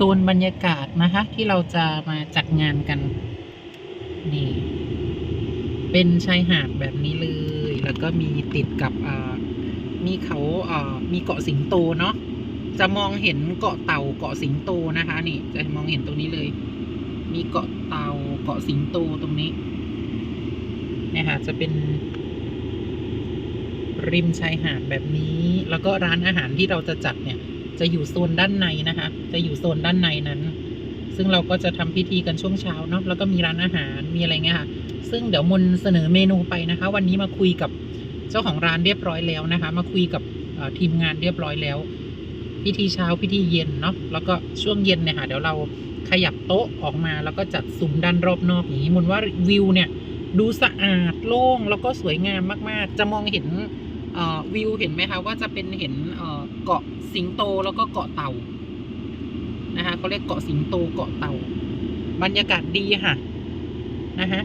โซนบรรยากาศนะคะ ที่เราจะมาจัดงานกัน นี่ เป็นชายหาดแบบนี้เลย แล้วก็มีติดกับมีเขาอ่ามีเกาะสิงโตเนาะจะมองเห็นเกาะเต่าเกาะสิงโตนะคะ นี่ จะมองเห็นตรงนี้เลย มีเกาะเต่าเกาะสิงโตตรงนี้เนี่ยค่ะจะเป็นริมชายหาดแบบนี้ แล้วก็ร้านอาหารที่เราจะจัดเนี่ย จะอยู่โซนด้านในนะคะ จะอยู่โซนด้านในนั้น ซึ่งเราก็จะทำพิธีกันช่วงเช้าเนาะแล้วก็มีร้านอาหารมีอะไรเงี้ยค่ะ ซึ่งเดี๋ยวมนเสนอเมนูไปนะคะ วันนี้มาคุยกับเจ้าของร้านเรียบร้อยแล้วนะคะ มาคุยกับทีมงานเรียบร้อยแล้ว พิธีเช้าพิธีเย็นเนาะแล้วก็ช่วงเย็นเนี่ยค่ะเดี๋ยวเราขยับโต๊ะออกมาแล้วก็จัดซุ้มด้านรอบนอกอย่างนี้มนว่าวิวเนี่ยดูสะอาดโล่งแล้วก็สวยงามมาก ๆ จะมองเห็น วิวเห็นไหมคะว่าจะเป็นเห็นเกาะสิงโตแล้วก็เกาะเต่านะคะเขาเรียกเกาะสิงโตเกาะเต่า บรรยากาศดีค่ะ นะฮะ